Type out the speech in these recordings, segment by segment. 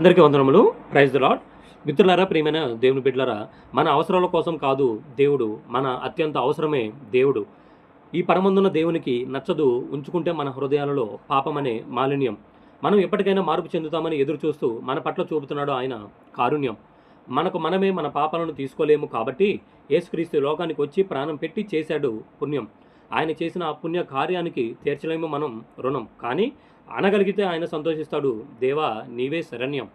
అందరికీ వందనములు. Praise the lord మిత్రులారా ప్రియమైన దేవుని బిడ్డలారా మన అవసరాల కోసం కాదు దేవుడు మన అత్యంత అవసరమే దేవుడు. ఈ పరమందున్న దేవునికి నచ్చదు ఉంచుకుంటే మన హృదయాలలో పాపమనే మాలిన్యం. మనం ఎప్పటికైనా మార్పు చెందుతామని ఎదురు చూస్తూ మన పట్ల చూపుతున్నాడు ఆయన కారుణ్యం. మనకు మనమే మన పాపాలను తీసుకోలేము కాబట్టి యేసుక్రీస్తు లోకానికి వచ్చి ప్రాణం పెట్టి చేశాడు పుణ్యం. ఆయన చేసిన ఆ పుణ్య కార్యానికి తీర్చలేము మనం రుణం. కానీ అనగలిగితే ఆయన సంతోషిస్తాడు. దేవా నీవే శరణ్యం.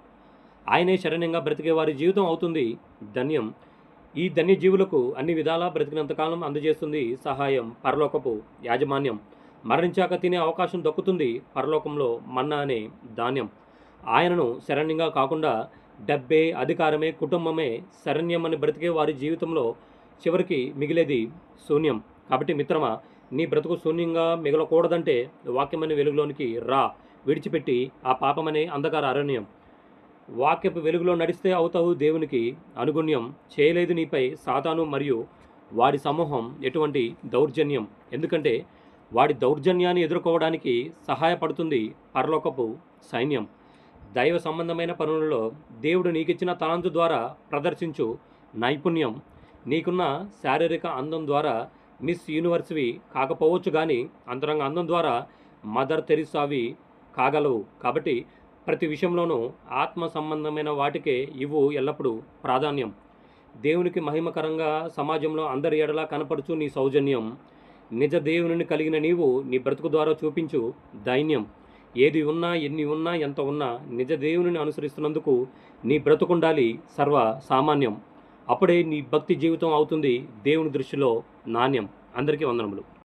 ఆయనే శరణ్యంగా బ్రతికే వారి జీవితం అవుతుంది. ధన్యం. ఈ ధన్య జీవులకు అన్ని విధాలా బ్రతికినంతకాలం అందజేస్తుంది సహాయం పరలోకపు యాజమాన్యం. మరణించాక తినే అవకాశం దక్కుతుంది పరలోకంలో మన్నా అనే ధాన్యం. ఆయనను శరణ్యంగా కాకుండా డబ్బే అధికారమే కుటుంబమే శరణ్యం అని బ్రతికే వారి జీవితంలో చివరికి మిగిలేది శూన్యం. కాబట్టి మిత్రమా నీ బ్రతుకు శూన్యంగా మిగలకూడదంటే వాక్యమనే వెలుగులోనికి రా. విడిచిపెట్టి ఆ పాపమనే అంధకార అరణ్యం. వాక్యపు వెలుగులో నడిస్తే అవుతావు దేవునికి అనుగుణ్యం. చేయలేదు నీపై సాతాను మరియు వాడి సమూహం ఎటువంటి దౌర్జన్యం. ఎందుకంటే వాడి దౌర్జన్యాన్ని ఎదుర్కోవడానికి సహాయపడుతుంది పరలోకపు సైన్యం. దైవ సంబంధమైన పనులలో దేవుడు నీకిచ్చిన తలంతు ద్వారా ప్రదర్శించు నైపుణ్యం. నీకున్న శారీరక అందం ద్వారా మిస్ యూనివర్స్వి కాకపోవచ్చు కానీ అంతరంగ అందం ద్వారా మదర్ తెరిసావి కాగలవు. కాబట్టి ప్రతి విషయంలోనూ ఆత్మ సంబంధమైన వాటికే ఇవ్వు ఎల్లప్పుడూ ప్రాధాన్యం. దేవునికి మహిమకరంగా సమాజంలో అందరి ఎడలా కనపడుచు నీ సౌజన్యం. నిజ దేవుని కలిగిన నీవు నీ బ్రతుకు ద్వారా చూపించు దైన్యం. ఏది ఉన్నా ఎన్ని ఉన్నా ఎంత ఉన్నా నిజ దేవుని అనుసరిస్తున్నందుకు నీ బ్రతుకుండాలి సర్వ సామాన్యం అప్పుడే నీ భక్తి జీవితం అవుతుంది దేవుని దృష్టిలో నాణ్యం. అందరికీ వందనములు.